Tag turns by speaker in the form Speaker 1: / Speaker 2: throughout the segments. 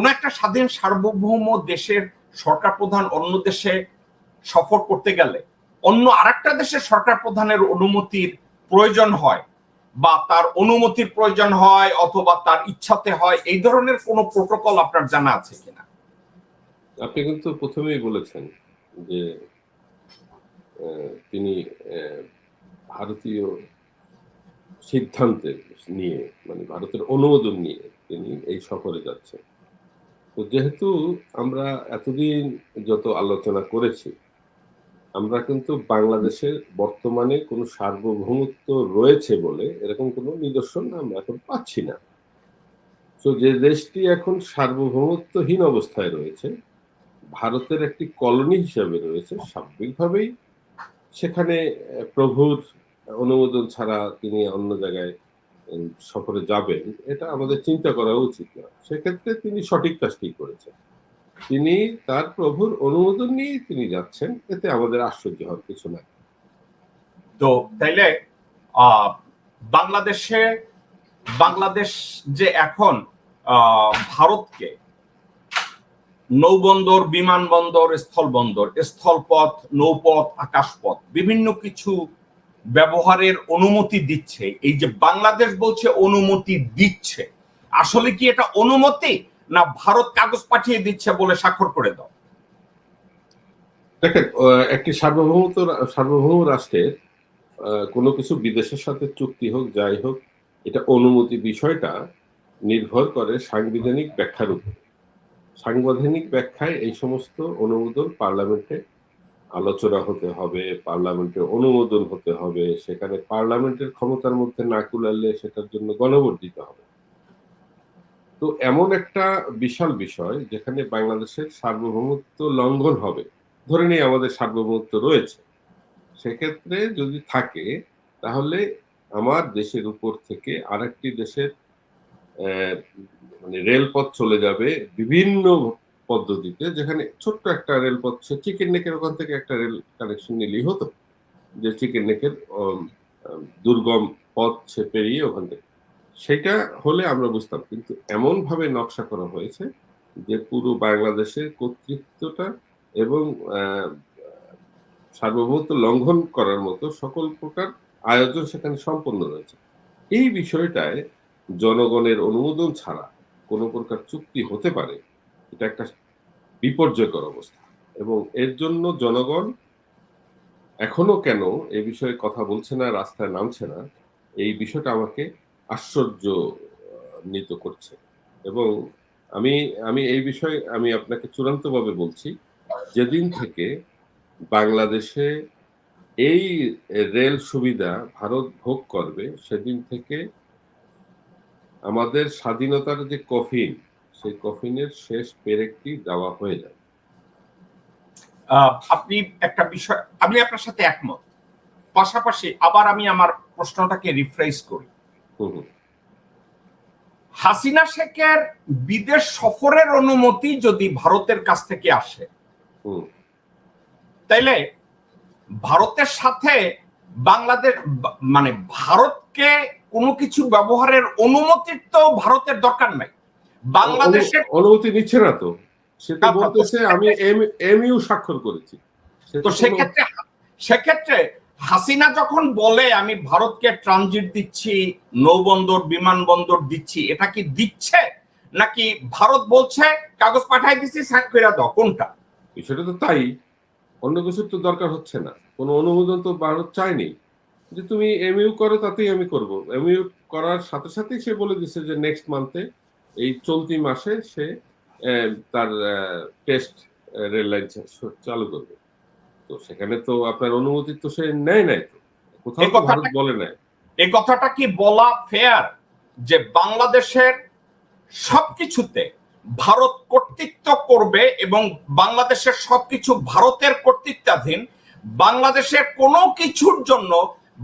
Speaker 1: কোন একটা স্বাধীন সার্বভৌম দেশের সরকার প্রধান অন্য দেশে সফর করতে গেলে অন্য আরেকটা দেশের সরকার প্রধানের অনুমতির প্রয়োজন হয় বা তার অনুমতির প্রয়োজন হয় অথবা তার ইচ্ছাতে হয়, এই ধরনের কোনো প্রোটোকল আপনার জানা আছে কিনা?
Speaker 2: আপনি কিন্তু প্রথমেই বলেছেন যে তিনি ভারতীয় সিদ্ধান্তের নিয়ে মানে ভারতের অনুমোদন নিয়ে তিনি এই সফরে যাচ্ছেন। তো যেহেতু আমরা এতদিন যত আলোচনা করেছি, আমরা কিন্তু বাংলাদেশের বর্তমানে কোনো সার্বভৌমত্ব রয়েছে বলে এরকম কোনো নিদর্শন আমরা এখন পাচ্ছি না। তো যে দেশটি এখন সার্বভৌমত্বহীন অবস্থায় রয়েছে, ভারতের একটি কলোনি হিসাবে রয়েছে স্বাভাবিকভাবেই সেখানে প্রভুর অনুমোদন ছাড়া তিনি অন্য জায়গায় সফরে যাবেন, এটা আমাদের চিন্তা করা উচিত না। সেক্ষেত্রে তিনি সঠিক কাজটি করেছেন। তিনি তার প্রভুর অনুমোদন নিয়ে তিনি যাচ্ছেন, এতে আমাদের আশ্চর্য হওয়ার কিছু নাই।
Speaker 1: তো তাইলে বাংলাদেশে, বাংলাদেশ যে এখন ভারতকে নৌবন্দর, বিমানবন্দর, স্থলবন্দর, স্থলপথ, নৌপথ, আকাশপথ, বিভিন্ন কিছু ব্যবহারের অনুমতি দিচ্ছে, এই যে বাংলাদেশ বলছে অনুমতি দিচ্ছে, আসলে কি এটা অনুমতি না ভারত কাগজ পাঠিয়ে দিচ্ছে বলে স্বাক্ষর করে দাও?
Speaker 2: দেখেন একটি সার্বভৌমত্ব সার্বভৌম রাষ্ট্রের কোনো কিছু বিদেশের সাথে চুক্তি হোক, যাই হোক, এটা অনুমতি বিষয়টা নির্ভর করে সাংবিধানিক ব্যাখ্যার উপর। সাংবিধানিক ব্যাখ্যায় এই সমস্ত অনুমোদন পার্লামেন্টে আলোচনা হতে হবে পার্লামেন্টের অনুমোদন হতে হবে, সেখানে পার্লামেন্টের ক্ষমতার মধ্যে না কুলালে সেটার জন্য গণভোট দিতে হবে। তো এমন একটা বিশাল বিষয় যেখানে বাংলাদেশের সার্বভৌমত্ব লঙ্ঘন হবে। ধরে নিই আমাদের সার্বভৌমত্ব রয়েছে। সেক্ষেত্রে যদি থাকে, তাহলে আমার দেশের উপর থেকে আরেকটি দেশের মানে রেলপথ চলে যাবে, বিভিন্ন পদ্ধতিতে, যেখানে ছোট্ট একটা রেলপথ, সে চিকেন নেকের ওখান থেকে একটা রেল কানেকশন নিলেই হতো। যে চিকেন নেকের দুর্গম পথ সে পেরিয়ে ওখান থেকে। সেটা হলে আমরা বুঝতাম, কিন্তু এমনভাবে নকশা করা হয়েছে যে পুরো বাংলাদেশের কর্তৃত্বটা এবং সার্বভৌমত্ব লঙ্ঘন করার মতো সকল প্রকার আয়োজন সেখানে সম্পন্ন রয়েছে। এই বিষয়টায় জনগণের অনুমোদন ছাড়া কোনো প্রকার চুক্তি হতে পারে, এটা একটা বিপর্যয়কর অবস্থা। এবং এর জন্য জনগণ এখনও কেন এ বিষয়ে কথা বলছে না, রাস্তায় নামছে না, এই বিষয়টা আমাকে আশ্চর্য নিত করছে। এবং আমি আমি এই বিষয়ে আমি আপনাকে চূড়ান্তভাবে বলছি, যেদিন থেকে বাংলাদেশে এই রেল সুবিধা ভারত ভোগ করবে, সেদিন থেকে আমাদের স্বাধীনতার যে কফিন সেই কফিনের শেষ পেরেকটি দেওয়া হয়ে যায়
Speaker 1: আপনি একটা বিষয় আমি আপনার সাথে একমত পাশাপাশি আবার আমি আমার প্রশ্নটাকে রিফ্রেশ করি। হাসিনা শেখের বিদেশ সফরের অনুমতি যদি ভারতের কাছ থেকে আসে
Speaker 2: হুম।
Speaker 1: তাইলে ভারতের সাথে বাংলাদেশ মানে ভারতকে কোনো কিছু ব্যবহারের অনুমতির তো ভারতের দরকার নাই বাংলাদেশের
Speaker 2: অনুমতি নিচ্ছে না তো। সে তো
Speaker 1: না,
Speaker 2: বলতেছে আমি এমইউ স্বাক্ষর করেছি।
Speaker 1: তো সেক্ষেত্রে সেক্ষেত্রে হাসিনা যখন বলে আমি ভারতকে ট্রানজিট দিচ্ছি নৌবন্দর বিমানবন্দর দিচ্ছি এটা কি দিচ্ছে? নাকি ভারত বলছে কাগজ পাঠাই দিচ্ছি সাইন করে দাও? কোনটা?
Speaker 2: বিষয়টা তো তাই। অন্য কিছুর তো দরকার হচ্ছে না। কোনো অনুমোদন তো ভারত চায়নি। যে তুমি এমইউ করো তাতেই আমি করব। এমইউ করার সাথে সাথেই সে বলে দিচ্ছে যে নেক্সট মান্থে এই চলতি মাসে সে তার টেস্ট রেল লাইন চালু করবে। তো সেখানে তো আপনার অনুমতি তো সে নেয় নাই তো। কোথাও ভারত বলে নাই।
Speaker 1: এই কথাটা কি বলা ফেয়ার যে বাংলাদেশের সবকিছুতে ভারত কর্তৃত্ব করবে এবং বাংলাদেশের সবকিছু ভারতের কর্তৃত্বাধীন বাংলাদেশের কোনো কিছুর জন্য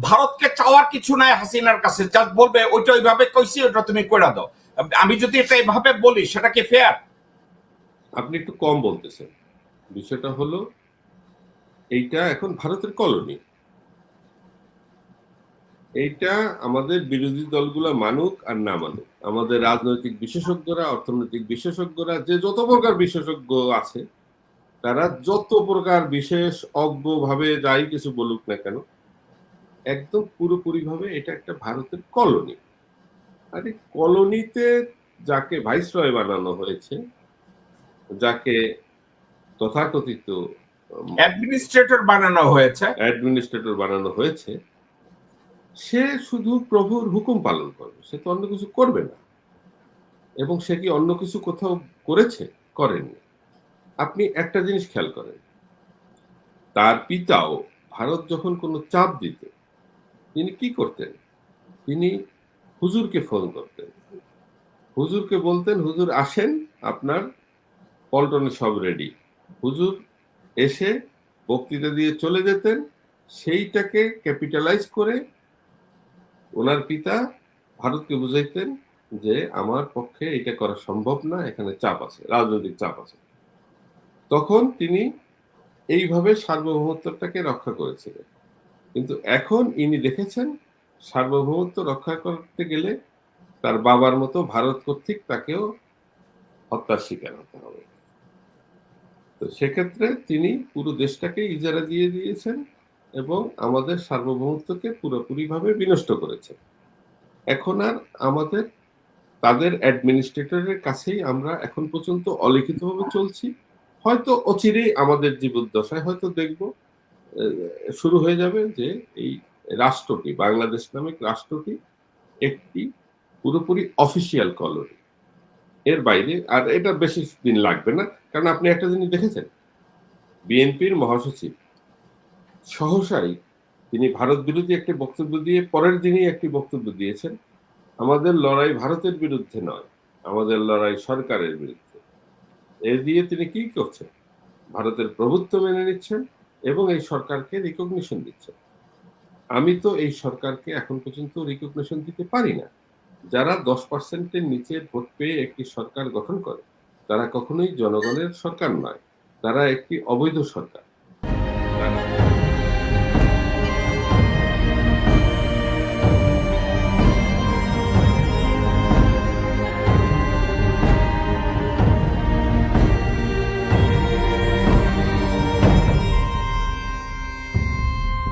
Speaker 1: ভারতকে চাওয়ার কিছু নাই হাসিনার কাছে। যা বলবে ওইটা ওইভাবে কইছি ওটা তুমি করে দাও। আমি যদি এটা এভাবে বলি, সেটা কি ফেয়ার
Speaker 2: আপনি একটু কম বলতেছেন। বিষয়টা হলো, এইটা এখন ভারতের কলোনি। এইটা আমাদের বিরোধী দলগুলো মানুক আর না মানুক। আমাদের রাজনৈতিক বিশেষজ্ঞরা, অর্থনৈতিক বিশেষজ্ঞরা, যে যত প্রকার বিশেষজ্ঞ আছে, তারা যত প্রকার বিশেষ অজ্ঞ ভাবে যাই কিছু বলুক না কেন, একদম পুরোপুরি ভাবে এটা একটা ভারতের কলোনি। আর কলোনিতে যাকে ভাইসরয় বানানো হয়েছে যাকে তথাকথিত
Speaker 1: অ্যাডমিনিস্ট্রেটর বানানো হয়েছে।
Speaker 2: অ্যাডমিনিস্ট্রেটর বানানো হয়েছে সে শুধু প্রভুর হুকুম পালন করবে সে তো অন্য কিছু করবে না। এবং সে কি অন্য কিছু কোথাও করেছে? করেনি। আপনি একটা জিনিস খেয়াল করেন তার পিতাও ভারত যখন কোনো চাপ দিত তিনি কি করতেন? তিনি হুজুরকে ফোন করতেন। হুজুরকে বলতেন, হুজুর, আসেন, আপনার পল্টনে সব রেডি হুজুর এসে বক্তৃতা দিয়ে চলে যেতেন। সেইটাকে ক্যাপিটালাইজ করে ওনার পিতা ভারতকে বুঝাইতেন যে, আমার পক্ষে এটা করা সম্ভব না, এখানে চাপ আছে, রাজনৈতিক চাপ আছে। তখন তিনি এইভাবে সার্বভৌমত্বটাকে রক্ষা করেছিলেন। কিন্তু এখন ইনি দেখেছেন সার্বভৌমত্ব রক্ষা করতে গেলে তার বাবার মতো ভারত কর্তৃক তাকেও হত্যার শিকার হতে হবে। তো সেক্ষেত্রে তিনি পুরো দেশটাকে ইজারা দিয়ে দিয়েছেন এবং আমাদের সার্বভৌমত্বকে পুরোপুরিভাবে বিনষ্ট করেছেন। এখন আর আমাদের, তাদের অ্যাডমিনিস্ট্রেটরের কাছেই আমরা এখন পর্যন্ত অলিখিতভাবে চলছি। হয়তো অচিরেই আমাদের জীবদ্দশায় হয়তো দেখব শুরু হয়ে যাবে যে এই রাষ্ট্রটি, বাংলাদেশ নামক রাষ্ট্রটি একটি পুরোপুরি অফিসিয়াল কলোনি এর বাইরে আর এটা বেশি দিন লাগবে না, কারণ আপনি একটা জিনিস দেখেছেন? বিএনপির মহাসচিব, সহসাই তিনি ভারত বিরোধী একটি বক্তব্য দিয়ে, পরের দিনই একটি বক্তব্য দিয়েছেন, আমাদের লড়াই ভারতের বিরুদ্ধে নয়, আমাদের লড়াই সরকারের বিরুদ্ধে। এ দিয়ে তিনি কি করছেন? ভারতের প্রভুত্ব মেনে নিচ্ছেন এবং এই সরকারকে রিকগনিশন দিচ্ছেন। আমি তো এই সরকারকে এখন পর্যন্ত রিকগনিশন দিতে পারি না। যারা দশ পার্সেন্টের নিচে ভোট পেয়ে একটি সরকার গঠন করে, তারা কখনোই জনগণের সরকার নয়, তারা একটি অবৈধ সরকার।